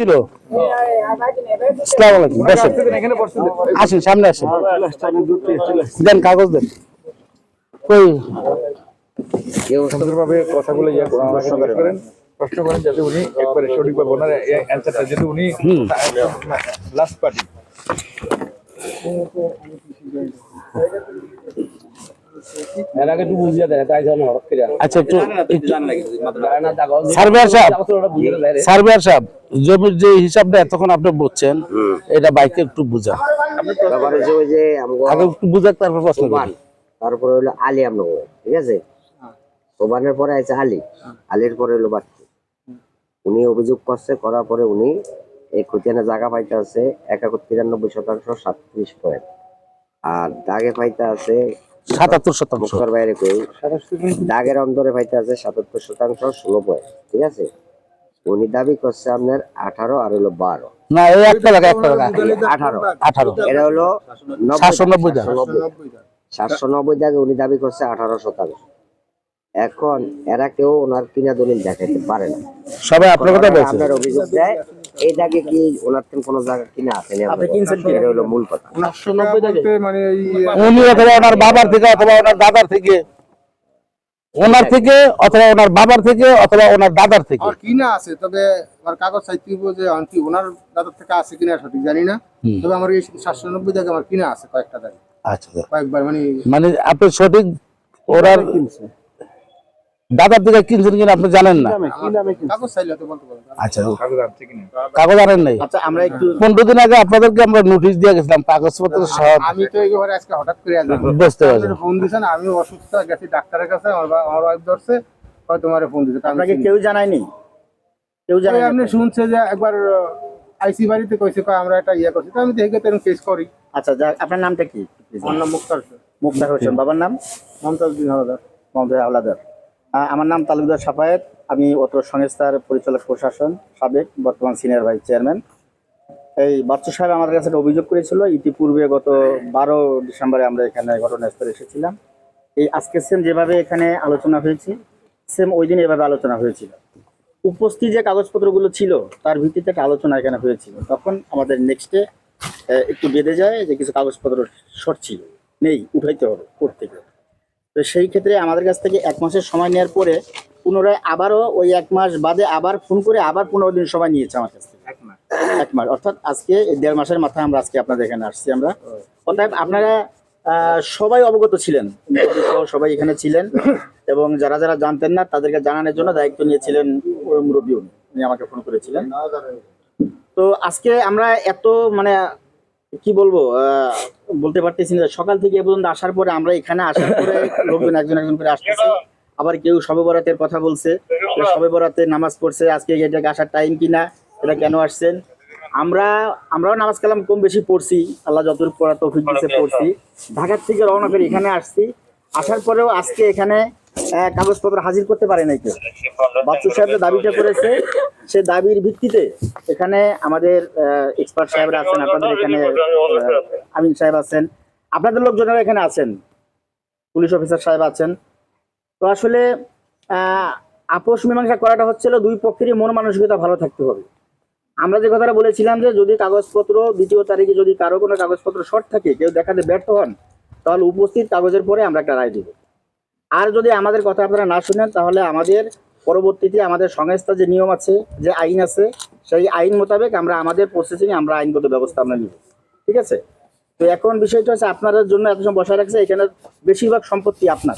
ছিল আলাইকুম আসেন সামনে আসেন দেন কাগজ দেন কই সুন্দরভাবে কথাগুলো ইয়ে করেন প্রশ্ন করেন যাতে উনি একবারে সঠিকভাবে ওনার অ্যান্সারটা যাতে উনি লাস্ট পার্টি একটু বুঝিয়ে দেয় তাই জন্য আচ্ছা একটু সার্ভেয়ার সাহেব সার্ভেয়ার সাহেব জমির যে হিসাবটা এতক্ষণ আপনি বুঝছেন এটা বাইকে একটু বুঝা। আগে একটু বুঝাক তারপর প্রশ্ন তারপরে হলো আলী আমনগর ঠিক আছে? সোবানের পরে আছে আলী। আলীর পরে হলো বাচ্চু উনি অভিযোগ করছে করার পরে উনি এই খতিয়ানে জায়গা পাইতে আছে একাত্তর তিরানব্বই শতাংশ সাতত্রিশ পয়েন্ট। আর দাগে পাইতে আছে সাতাত্তর শতাংশ। বাইরে কই? দাগের অন্তরে পাইতে আছে সাতাত্তর শতাংশ ষোলো পয়েন্ট ঠিক আছে? উনি দাবি করছে আপনার আঠারো আর হলো বারো। না এই টাকা টাকা। আঠারো। আঠারো। এটা হলো সাতশো নব্বই টাকা। সাতশো নব্বই দাগে উনি দাবি করছে আঠারো শতাংশ। এখন এরা কেউ ওনার কিনা দলিল দেখাইতে পারে না। সবাই আপনার কথা বলছে। আপনার অভিযোগ দেয়। এই দাগে কি ওনার থেকে কোনো জায়গা কিনা আছে এটা হলো মূল কথা। মানে উনি অথবা ওনার বাবার থেকে অথবা ওনার দাদার থেকে ওনার থেকে অথবা ওনার বাবার থেকে অথবা ওনার দাদার থেকে। কিনা আছে তবে আমার কাগজ চাইতে হইবো যে আন্টি ওনার দাদার থেকে আছে কিনা সঠিক জানি না। তবে আমার এই সাতশো নব্বই টাকা আমার কিনা আছে কয়েকটা দাঁড়িয়ে আচ্ছা আচ্ছা। কয়েকবার মানে মানে আপনি সঠিক ওনার দাদার থেকে কিনছেন কিনা আপনি জানেন না? কাগজ চাইলে তো বলতে পারেন। আচ্ছা। কাগজ আনেন নাই? আচ্ছা আমরা একটু পনেরো দিন আগে আপনাদেরকে আমরা নোটিশ দিয়ে গেছিলাম কাগজপত্র সহ। আমি তো এই আজকে হঠাৎ করে বুঝতে পারছি। ফোন দিয়েছেন আমি অসুস্থ গেছি ডাক্তারের কাছে আমার ওয়াইফ ধরছে তোমার ফোন আপনাকে কেউ জানায়নি? কেউ জানায়নি আপনি শুনছে যে একবার আইসি বাড়িতে কইছে কয় আমরা একটা ইয়ে করছি। তো আমি দেখে তো কেস করি। আচ্ছা আপনার নামটা কি? আমার নাম মুক্তার হোসেন। মুক্তার হোসেন। বাবার নাম? মমতাজ মোহাম্মদ আহলাদার আহ, আমার নাম তালুকদার সাফায়েত। আমি অত্র সংস্থার পরিচালক প্রশাসন, সাবেক বর্তমান সিনিয়র ভাইস চেয়ারম্যান। এই বাচ্চু সাহেব আমাদের কাছে অভিযোগ করেছিল, ইতিপূর্বে গত বারো ডিসেম্বরে আমরা এখানে ঘটনাস্থলে এসেছিলাম। এই আজকে সেম যেভাবে এখানে আলোচনা হয়েছে সেম ওই দিন এভাবে আলোচনা হয়েছিল। উপস্থিত যে কাগজপত্রগুলো ছিল, তার ভিত্তিতে একটা আলোচনা এখানে হয়েছিল। তখন আমাদের নেক্সটে একটু বেঁধে যায় যে কিছু কাগজপত্র শর্ট ছিল, নেই, উঠাইতে হবে কোর্ট থেকে। তো সেই ক্ষেত্রে আমাদের কাছ থেকে এক মাসের সময় নেওয়ার পরে পুনরায় আবারও ওই এক মাস বাদে আবার ফোন করে আবার পনেরো দিন সময় নিয়েছে আমার কাছ থেকে। এক মাস। অর্থাৎ আজকে দেড় মাসের মাথায় আমরা আজকে আপনাদের এখানে আসছি আমরা। অর্থাৎ আপনারা আহ, সবাই অবগত ছিলেন। সবাই এখানে ছিলেন এবং যারা যারা জানতেন না তাদেরকে জানানোর জন্য দায়িত্ব নিয়েছিলেন মুরব্বী উনি আমাকে ফোন করেছিলেন। তো আজকে আমরা এত মানে কি বলব বলতে পারতেছি না। সকাল থেকে এ পর্যন্ত আসার পরে আমরা এখানে আসার পরে লোকজন একজন একজন করে আসতেছে। আবার কেউ সবে বরাতের কথা বলছে সবে বরাতে নামাজ পড়ছে, আজকে এটাকে আসার টাইম কিনা, এটা কেন আসছেন? আমরা, আমরাও নামাজ কালাম কম বেশি পড়ছি, আল্লাহ যতটুকু পড়া দিতে পড়ছি। ঢাকার থেকে রওনা করে এখানে আসছি। আসার পরেও আজকে এখানে কাগজপত্র হাজির করতে পারে নাই কেউ। বাচ্চু সাহেব দাবিটা করেছে, সে দাবির ভিত্তিতে এখানে আমাদের এক্সপার্ট সাহেবরা আছেন, আপনাদের এখানে আমিন সাহেব আছেন। আপনাদের লোকজনেরা এখানে আছেন। পুলিশ অফিসার সাহেব আছেন। তো আসলে আপোষ মীমাংসা করাটা হচ্ছিল দুই পক্ষেরই মন মানসিকতা ভালো থাকতে হবে। আমরা যে কথাটা বলেছিলাম যে যদি কাগজপত্র দ্বিতীয় তারিখে যদি কারও কোনো কাগজপত্র শর্ট থাকে, কেউ দেখাতে ব্যর্থ হন, তাহলে উপস্থিত কাগজের পরে আমরা একটা রায় দেব। আর যদি আমাদের কথা আপনারা না শুনেন তাহলে আমাদের পরবর্তীতে আমাদের সংস্থা যে নিয়ম আছে যে আইন আছে সেই আইন মোতাবেক আমরা আমাদের প্রসেসিং আমরা আইনগত ব্যবস্থা আমরা নিব। ঠিক আছে? তো এখন বিষয়টা হচ্ছে আপনাদের জন্য এত সময় বসায় রাখছে এখানে বেশিরভাগ সম্পত্তি আপনার।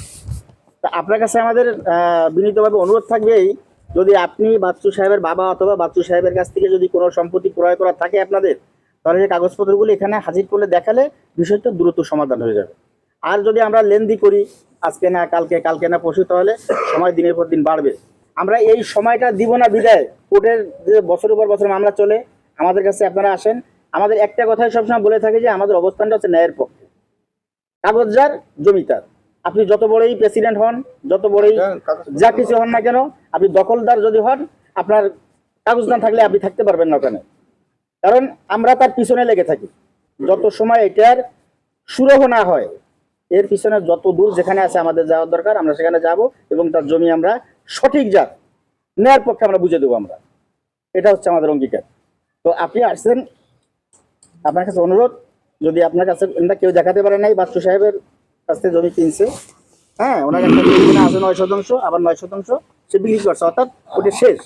তা আপনার কাছে আমাদের বিনীতভাবে অনুরোধ থাকবে এই, যদি আপনি বাচ্চু সাহেবের বাবা অথবা বাচ্চু সাহেবের কাছ থেকে যদি কোনো সম্পত্তি ক্রয় করা থাকে আপনাদের তাহলে সেই কাগজপত্রগুলো এখানে হাজির করলে দেখালে বিষয়টা দ্রুত সমাধান হয়ে যাবে। আর যদি আমরা লেনদি করি আজকে না কালকে কালকে না পরশু তাহলে সময় দিনের পর দিন বাড়বে। আমরা এই সময়টা দিব না বিদায়। কোর্টের যে বছরের পর বছর মামলা চলে আমাদের কাছে আপনারা আসেন। আমাদের একটা কথাই সবসময় বলে থাকে যে আমাদের অবস্থানটা হচ্ছে ন্যায়ের পক্ষে। কাগজ যার জমি তার আপনি যত বড়ই প্রেসিডেন্ট হন যত বড়ই যা কিছু হন না কেন আপনি দখলদার যদি হন আপনার কাগজ না থাকলে আপনি থাকতে পারবেন না ওখানে। কারণ আমরা তার পিছনে লেগে থাকি। যত সময় এটার সুরহ না হয় এর পিছনে যত দূর যেখানে আছে আমাদের যাওয়ার দরকার, আমরা সেখানে যাব এবং তার জমি আমরা সঠিক যার নেয়ার পক্ষে আমরা বুঝে দেবো আমরা। এটা হচ্ছে আমাদের অঙ্গীকার। তো আপনি আসছেন, আপনার কাছে অনুরোধ, যদি আপনার কাছে কেউ দেখাতে পারে নাই, বাচ্চু সাহেবের কাছ থেকে জমি কিনছে হ্যাঁ ওনার একটা আছে নয় শতাংশ, আবার নয় শতাংশ, সে বিক্রি করছে, অর্থাৎ ওটা শেষ।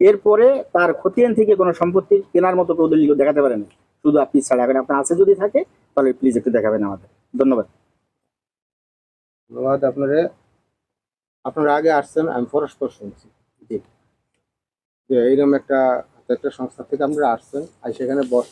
এরপরে তার খতিয়ান থেকে কোনো সম্পত্তি কেনার মতো কেউ দলিল দেখাতে পারেন। শুধু আপনি ছাড়া এখন আপনার আছে যদি থাকে, তাহলে প্লিজ একটু দেখাবেন আমাদের। ধন্যবাদ। ধন্যবাদ আপনারা। আপনারা আগে আসছেন, আমি পরস্পর শুনছি। জি। যে এইরকম একটা একটা সংস্থা থেকে আপনারা আসছেন, আর সেখানে বস